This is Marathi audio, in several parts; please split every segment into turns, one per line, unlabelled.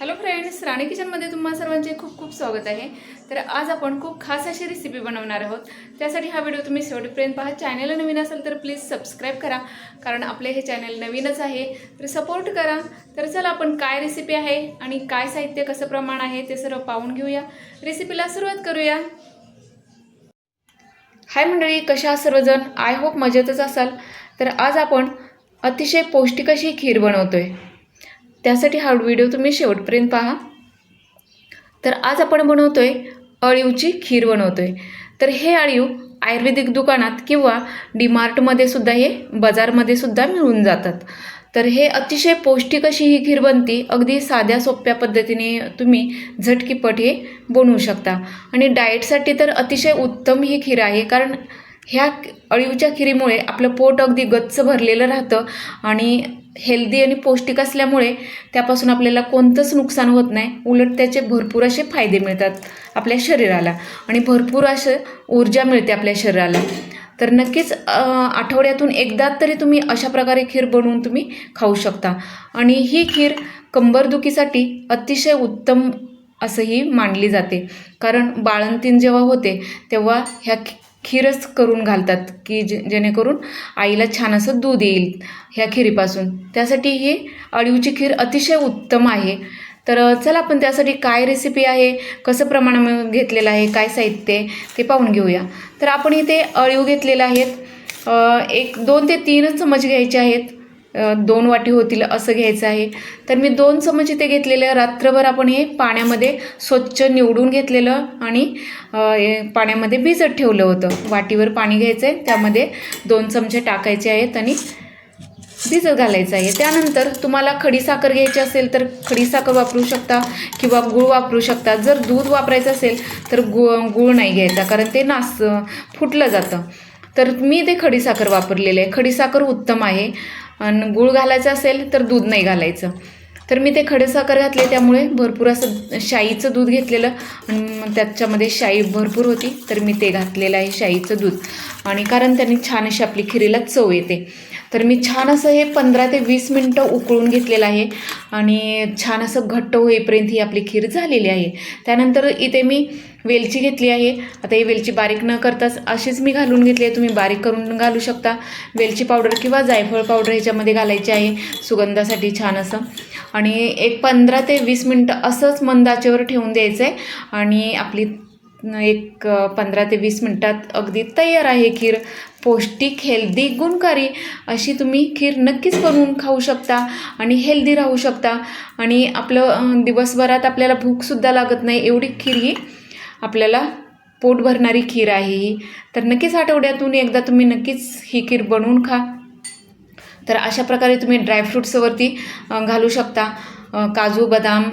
हॅलो फ्रेंड्स राणी किचनमध्ये तुम्हा सर्वांचे खूप खूप स्वागत आहे. तर आज आपण खूप खास अशी रेसिपी बनवणार आहोत. त्यासाठी हा व्हिडिओ तुम्ही शेवटपर्यंत पहा. चॅनल नवीन असेल तर प्लीज सबस्क्राईब करा कारण आपले हे चॅनल नवीनच आहे. तर सपोर्ट करा. तर चला आपण काय रेसिपी आहे आणि काय साहित्य कसं प्रमाण आहे ते सर्व पाहून घेऊया. रेसिपीला सुरुवात करूया. हाय मंडळी कशा सर्वजण? आय होप मजेतच असाल. तर आज आपण अतिशय पौष्टिक अशी खीर बनवतो आहे त्यासाठी हा व्हिडिओ तुम्ही शेवटपर्यंत पहा. तर आज आपण बनवतो आहे अळीवची खीर बनवतो आहे तर हे अळीव आयुर्वेदिक दुकानात किंवा डीमार्टमध्ये सुद्धा हे बाजारमध्ये सुद्धा मिळून जातात. तर हे अतिशय पौष्टिक अशी ही खीर बनती अगदी साध्या सोप्या पद्धतीने तुम्ही झटकीपट हे बनवू शकता. आणि डाएटसाठी तर अतिशय उत्तम ही खीर आहे कारण ह्या अळीवच्या खिरीमुळे आपलं पोट अगदी गच्च भरलेलं राहतं आणि हेल्दी आणि पौष्टिक असल्यामुळे त्यापासून आपल्याला कोणतंच नुकसान होत नाही. उलट त्याचे भरपूर असे फायदे मिळतात आपल्या शरीराला आणि भरपूर असं ऊर्जा मिळते आपल्या शरीराला. तर नक्कीच आठवड्यातून एकदा तरी तुम्ही अशा प्रकारे खीर बनवून तुम्ही खाऊ शकता. आणि ही खीर कंबरदुखीसाठी अतिशय उत्तम असंही मानली जाते. कारण बाळंतीण जेव्हा होते तेव्हा ह्या खी- खीरच करून घालतात की जे जेणेकरून आईला छान असं दूध येईल ह्या खिरीपासून. त्यासाठी ही अळीवची खीर अतिशय उत्तम आहे. तर चला आपण त्यासाठी काय रेसिपी आहे कसं प्रमाण घेतलेलं आहे काय साहित्य आहे ते पाहून घेऊया. तर आपण इथे अळीव घेतलेलं आहेत. एक दोन ते तीनच चमच घ्यायचे आहेत. दोन वाटी होतील असं घ्यायचं आहे. तर मी दोन चमच इथे घेतलेले रात्रभर आपण हे पाण्यामध्ये स्वच्छ निवडून घेतलेलं आणि पाण्यामध्ये भिजत ठेवलं होतं. वाटीवर पाणी घ्यायचं आहे त्यामध्ये दोन चमचे टाकायचे आहेत आणि भिजत घालायचं आहे. त्यानंतर तुम्हाला खडीसाखर घ्यायची असेल तर खडीसाखर वापरू शकता किंवा गूळ वापरू शकता. जर दूध वापरायचं असेल तर गु गूळ नाही घ्यायचा कारण ते नास फुटलं जातं. तर मी ते खडीसाखर वापरलेलं आहे. खडीसाखर उत्तम आहे. आणि गूळ घालायचं असेल तर दूध नाही घालायचं. तर मी ते खडेसाखर घातले त्यामुळे भरपूर असं शाईचं दूध घेतलेलं. आणि त्याच्यामध्ये शाई भरपूर होती तर मी ते घातलेलं आहे शाईचं दूध. आणि कारण त्यांनी छान अशी आपली खिरीला चव येते. तर मी छान असं हे पंधरा ते वीस मिनटं उकळून घेतलेलं आहे. आणि छान असं घट्ट होईपर्यंत ही आपली खीर झालेली आहे. त्यानंतर इथे मी वेलची घेतली आहे. आता ही वेलची बारीक न करताच अशीच मी घालून घेतली आहे. तुम्ही बारीक करून घालू शकता. वेलची पावडर किंवा जायफळ पावडर ह्याच्यामध्ये घालायची आहे. सुगंधासाठी छान असं. आणि एक पंधरा ते वीस मिनटं असंच मंदाचेवर ठेवून द्यायचं आहे आणि आपली एक पंधरा ते वीस मिनटात अगदी तयार आहे खीर. पौष्टिक हेल्दी गुणकारी अशी तुम्ही खीर नक्कीच बनवून खाऊ शकता आणि हेल्दी राहू शकता. आणि आपलं दिवसभरात आपल्याला भूकसुद्धा लागत नाही एवढी खीर ही आपल्याला पोट भरणारी खीर आहे ही. तर नक्कीच आठवड्यातून एकदा तुम्ही नक्कीच ही खीर बनवून खा. तर अशा प्रकारे तुम्ही ड्रायफ्रूट्सवरती घालू शकता. काजू बदाम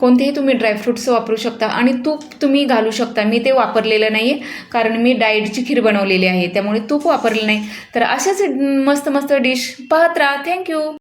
कोणतेही तुम्ही ड्रायफ्रूट्स वापरू शकता आणि तूप तुम्ही घालू शकता. मी ते वापरलेलं नाही आहे कारण मी डाएटची खीर बनवलेली आहे. त्यामुळे तूप वापरलं नाही. तर अशाच मस्त मस्त डिश पाहत राहा. थँक्यू